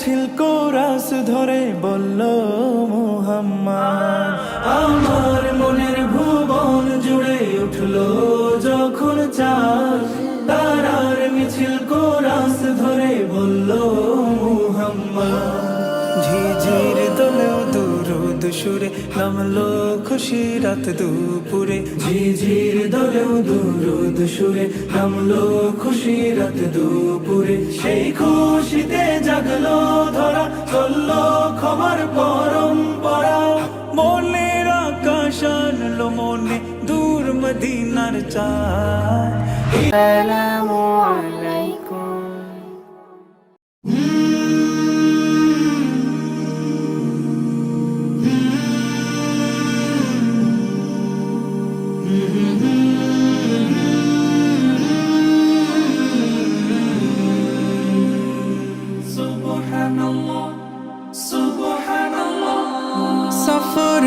মিছিল কোরাস ধরে বলল মোহাম্মা আমার মনের ভুবন জুড়ে উঠল যখন চাঁদ। তারার মিছিল কোরাস ধরে বলল দুরুদ সুরে নামলো খুশি রাত দুপুরে। ঝিঝির দলেও দুরুদ সুরে নামলো খুশি রাত দুপুরে। সেই খুশিতে জাগলো ধরা, চলল খবর পরম্পরা। মনের আকাশ আনলো মনে দূর মদিনার চায়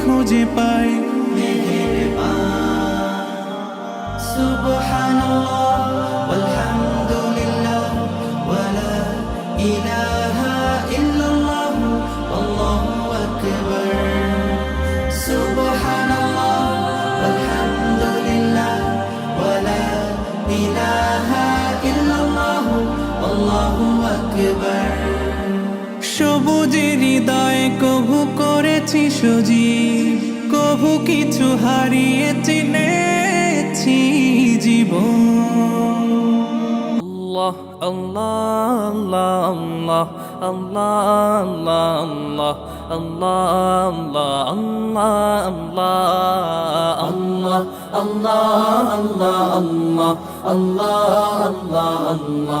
খুঁজে পাই। সুবহানাল্লাহ, ওয়ালহামদুলিল্লাহ, ওয়ালা ইলাহা ইল্লাল্লাহ আল্লাহু আকবার। সুবহানাল্লাহ, ওয়ালহামদুলিল্লাহ, ওয়ালা ইলাহা ইল্লাল্লাহ আল্লাহু আকবার। সবুজের হৃদয় কভু করেছি সজীব কভু কিছু হারিয়ে চিনেছি জীবন আল্লাহ আল্লাহ আল্লাহ আল্লাহ আল্লাহ আল্লাহ আল্লাহ আল্লাহ আল্লাহ আল্লাহ আল্লাহ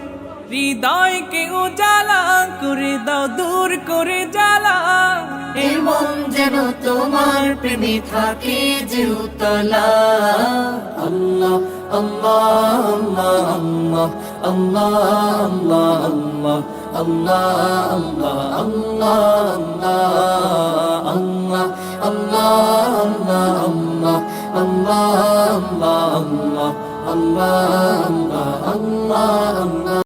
হৃদয়কে উজালা করে দাও দূর করে জ্বালা এই মন যেন তোমার প্রেমে থাকে যে উতলা আল্লাহ আল্লাহ আল্লাহ আল্লাহ আল্লাহ আল্লাহ আল্লাহ আল্লাহ আল্লাহ আল্লাহ আল্লাহ আল্লাহ আল্লাহ আল্লাহ আল্লাহ আল্লাহ আল্লাহ